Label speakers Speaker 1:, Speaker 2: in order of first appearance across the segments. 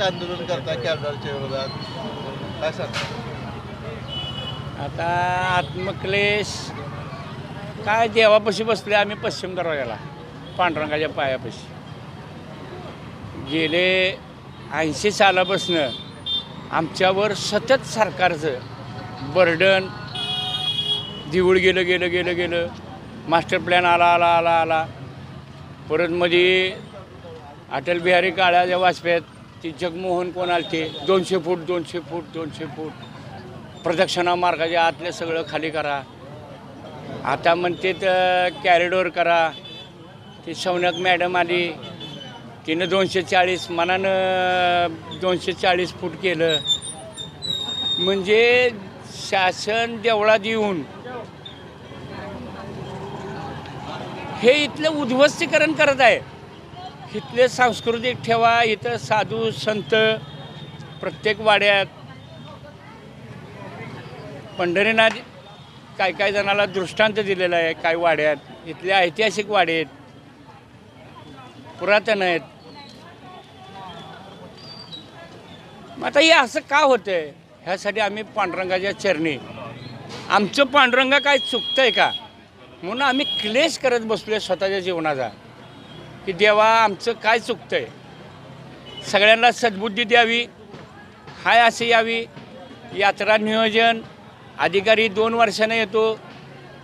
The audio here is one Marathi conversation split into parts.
Speaker 1: आंदोलन करता कॅबडालच्या विरोधात काय सांगता?
Speaker 2: आता आत्मक्लेश. काय देवापाशी बसले आम्ही पश्चिम दरवाजाला पांडुरंगाच्या पायापाशी. गेले ऐंशी सालापासनं आमच्यावर सतत सरकारचं बर्डन. दिवळ गेलं गेलं गेलं गेलं. मास्टर प्लॅन आला आला आला आला. परत मध्ये अटल बिहारी काळ्या वाजपेयीत ती जगमोहन कोण ते? दोनशे फूट दोनशे फूट दोनशे फूट. प्रदक्षिणा मार्गाच्या आतले सगळं खाली करा. आता म्हणते तर कॅरिडोर करा. ती सौनक मॅडम आली. तिनं दोनशे चाळीस मनानं दोनशे चाळीस फूट केलं. म्हणजे शासन देवळात येऊन हे इथलं उद्ध्वस्तीकरण करत आहे. इथले सांस्कृतिक ठेवा इथं साधू संत प्रत्येक वाड्यात पंढरीनाथ काय काय जणाला दृष्टांत दिलेला आहे काय वाड्यात. इथले ऐतिहासिक वाडे आहेत. पुरातन आहेत. मग आता हे असं का होतंय? ह्यासाठी आम्ही पांडुरंगाच्या चरणी. आमचं पांडुरंगा काय चुकतंय का? म्हणून आम्ही क्लेश करत बसलोय स्वतःच्या जीवनाचा. की देवा आमचं काय चुकतंय? सगळ्यांना सद्बुद्धी द्यावी हाय असे यावी. यात्रा नियोजन अधिकारी दोन वर्षानं येतो.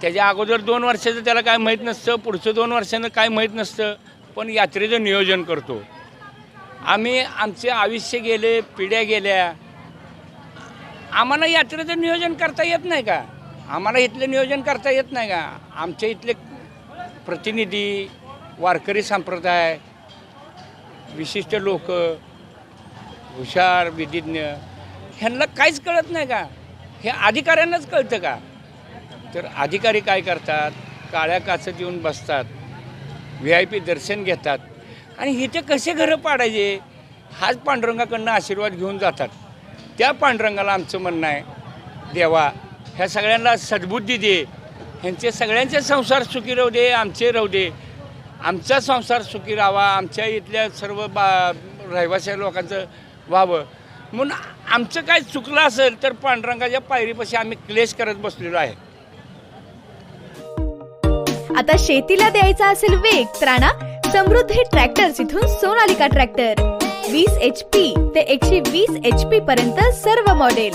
Speaker 2: त्याच्या अगोदर दोन वर्षाचं त्याला काय माहीत नसतं पुढचं दोन वर्षानं काय माहीत नसतं पण यात्रेचं नियोजन करतो. आम्ही आमचे आयुष्य गेले पिढ्या गेल्या. आम्हाला यात्रेचं नियोजन करता येत नाही का? आम्हाला इथलं नियोजन करता येत नाही का? आमच्या इथले प्रतिनिधी वारकरी संप्रदाय विशिष्ट लोक हुशार विधिज्ञ ह्यांना काहीच कळत नाही का? हे अधिकाऱ्यांनाच कळतं का? तर अधिकारी काय करतात? काळ्या काचत येऊन बसतात. व्ही आय पी दर्शन घेतात. आणि इथे कसे घरं पाडायचे? हाच पांडुरंगाकडनं आशीर्वाद घेऊन जातात. त्या पांडुरंगाला आमचं म्हणणं आहे देवा ह्या सगळ्यांना सद्बुद्धी दे. ह्यांचे सगळ्यांचे संसार सुखी राहू दे आमचे राहू दे. आमचा संसार सुखी राहावा आमच्या इथल्या सर्व बा रहिवासी लोकांचं व्हावं. म्हणून आमचं काय चुकलं असेल तर पांडुरंगाच्या पायरीपाशी आम्ही क्लेश करत बसलेलो आहे.
Speaker 3: आता शेतीला द्यायचा असेल वेग तर आणा समृद्धी ट्रॅक्टर्स इथून सोनालिका ट्रॅक्टर. वीस एच पी ते एकशे वीस एच पी पर्यंत सर्व मॉडेल